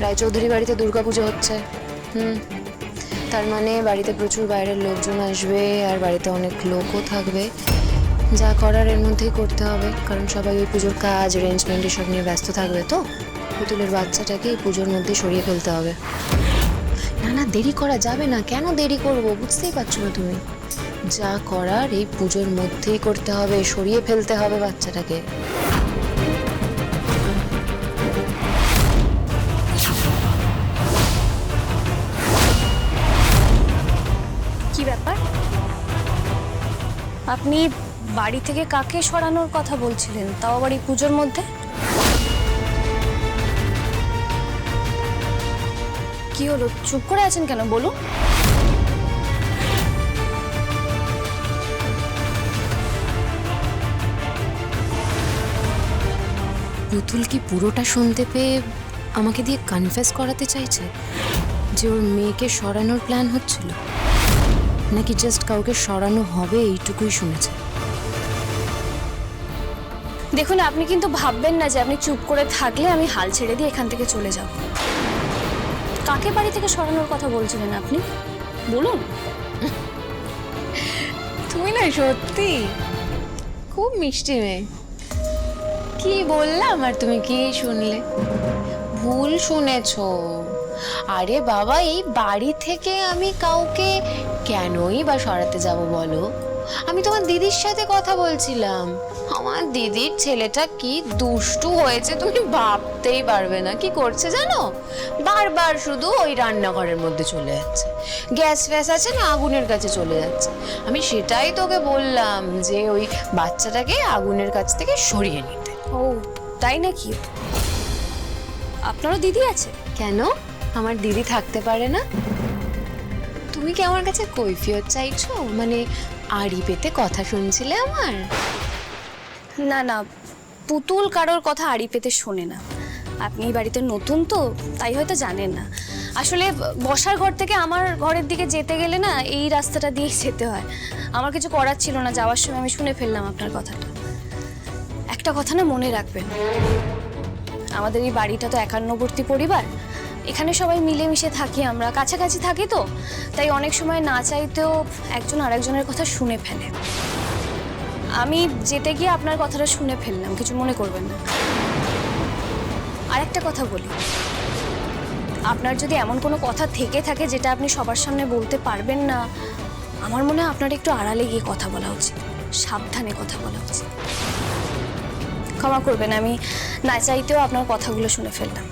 রায়চৌধুরী বাড়িতে দুর্গাপুজো হচ্ছে। হুম। তার মানে বাড়িতে প্রচুর বাইরের লোকজন আসবে আর বাড়িতে অনেক লোকও থাকবে। যা করার এর মধ্যেই করতে হবে, কারণ সবাই ওই পুজোর কাজ অ্যারেঞ্জমেন্ট এসব নিয়ে ব্যস্ত থাকবে তো। পুতুলের বাচ্চাটাকে এই পুজোর মধ্যে সরিয়ে ফেলতে হবে। না না, দেরি করা যাবে না। কেন দেরি করব? বুঝতেই পারছ না তুমি। যা করার এই পুজোর মধ্যেই করতে হবে, সরিয়ে ফেলতে হবে বাচ্চাটাকে। আপনি বাড়ি থেকে কাকে সরানোর কথা বলছিলেন? তাও আবার পুজোর মধ্যে? কি হলো? চুপ করে আছেন কেন? বলুন। পুতুল কি পুরোটা শুনতে পেয়ে আমাকে দিয়ে কনফেস করাতে চাইছে যে ওর মেয়েকে সরানোর প্ল্যান হচ্ছিল? নাকি জাস্ট কাউকে সরানো হবে এইটুকুই শুনেছে। দেখুন আপনি কিন্তু ভাববেন না যে আপনি চুপ করে থাকলে আমি হাল ছেড়ে দিয়ে এখান থেকে চলে যাব। কাকে বাড়ি থেকে সরানোর কথা বলছিলেন আপনি? বলুন। তুমি না সত্যি। খুব মিষ্টি মেয়ে। কি বললাম আর তুমি কি শুনলে? ভুল শুনেছো। আরে বাবা এই বাড়ি থেকে আমি কাউকে কেনই বা সরাতে যাব বলো? আমি তোমার দিদির সাথে কথা বলছিলাম। আমার দিদির ছেলেটা কি দুষ্টু হয়েছে তুমি ভাবতেই পারবে না। কি করছে জানো? বারবার শুধু ওই রান্নাঘরের মধ্যে চলে যাচ্ছে। গ্যাস ফ্যাস আছে না আগুনের কাছে চলে যাচ্ছে। আমি সেটাই তোকে বললাম যে ওই বাচ্চাটাকে আগুনের কাছ থেকে সরিয়ে নিতে। ও তাই নাকি? আপনারও দিদি আছে? কেন? আমার দিদি থাকতে পারে না? তুমি কি আমার কাছে কৈফিয়ত চাইছো? মানে আড়ি পেতে কথা শুনছিলে আমার? না না, পুতুল কারোর কথা আড়ি পেতে শোনে না। আপনি এই বাড়িতে নতুন তো, তাই হয়তো জানেন না। আসলে বসার ঘর থেকে আমার ঘরের দিকে যেতে গেলে না, এই রাস্তাটা দিয়েই যেতে হয়। আমার কিছু করার ছিল না, যাওয়ার সময় আমি শুনে ফেললাম আপনার কথাটা। একটা কথা না মনে রাখবেন। আমাদের এই বাড়িটা তো একান্নবর্তী পরিবার এখানে সবাই মিলেমিশে থাকি আমরা, কাছাকাছি থাকি তো, তাই অনেক সময় না চাইতেও একজন আরেকজনের কথা শুনে ফেলে। আমি যেতে গিয়ে আপনার কথাটা শুনে ফেললাম, কিছু মনে করবেন না। আর একটা কথা বলি, আপনার যদি এমন কোনো কথা থেকে থাকে যেটা আপনি সবার সামনে বলতে পারবেন না, আমার মনে হয় আপনার একটু আড়ালে গিয়ে কথা বলা উচিত, সাবধানে কথা বলা উচিত। ক্ষমা করবেন, আমি না চাইতেও আপনার কথাগুলো শুনে ফেললাম।